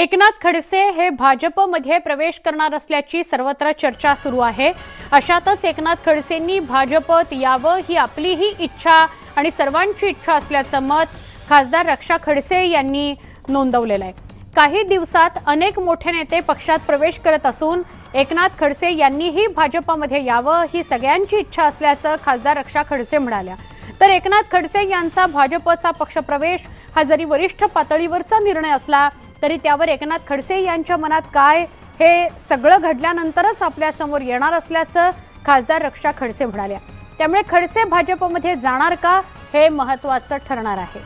एकनाथ खडसे हे भाजपमध्ये प्रवेश करणार असल्याची सर्वत्र चर्चा सुरू आहे. अशातच एकनाथ खडसेंनी भाजपत यावं ही आपलीही इच्छा आणि सर्वांची इच्छा असल्याचं मत खासदार रक्षा खडसे यांनी नोंदवलेलं आहे. काही दिवसात अनेक मोठे नेते पक्षात प्रवेश करत असून एकनाथ खडसे यांनीही भाजपमध्ये यावं ही सगळ्यांची इच्छा असल्याचं खासदार रक्षा खडसे म्हणाल्या. तर एकनाथ खडसे यांचा भाजपचा पक्षप्रवेश हा जरी वरिष्ठ पातळीवरचा निर्णय असला तरी त्यावर एकनाथ खडसे यांच्या मनात काय हे सगळं घडल्यानंतरच आपल्यासमोर येणार असल्याचं खासदार रक्षा खडसे म्हणाल्या त्यामुळे खडसे भाजपमध्ये जाणार का हे महत्त्वाचं ठरणार आहे.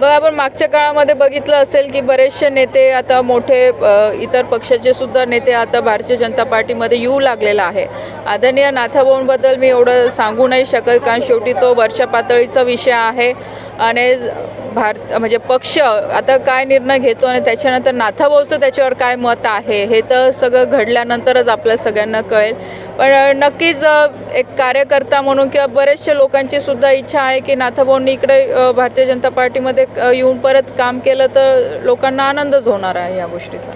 बघ आपण मागच्या काळामध्ये बघितलं असेल की बरेचसे नेते आता मोठे इतर पक्षाचे सुद्धा नेते आता भारतीय जनता पार्टीमध्ये येऊ लागलेला आहे. आदरणीय नाथाभाऊंबद्दल मी एवढं सांगू नाही शकत कारण शेवटी तो वर्षा पातळीचा विषय आहे. आणि भारत म्हणजे पक्ष आता काय निर्णय घेतो आणि त्याच्यानंतर नाथाभाऊचं त्याच्यावर काय मत आहे हे तर सगळं घडल्यानंतरच आपल्या सगळ्यांना कळेल. पण नक्कीच एक कार्यकर्ता म्हणून किंवा बरेचशा लोकांची सुद्धा इच्छा आहे की नाथाभाऊंनी इकडे भारतीय जनता पार्टीमध्ये येऊन परत काम केलं तर लोकांना आनंदच होणार आहे या गोष्टीचा.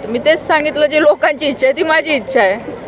ही मी तेच सांगितलं जी लोकांची इच्छा आहे ती माझी इच्छा आहे.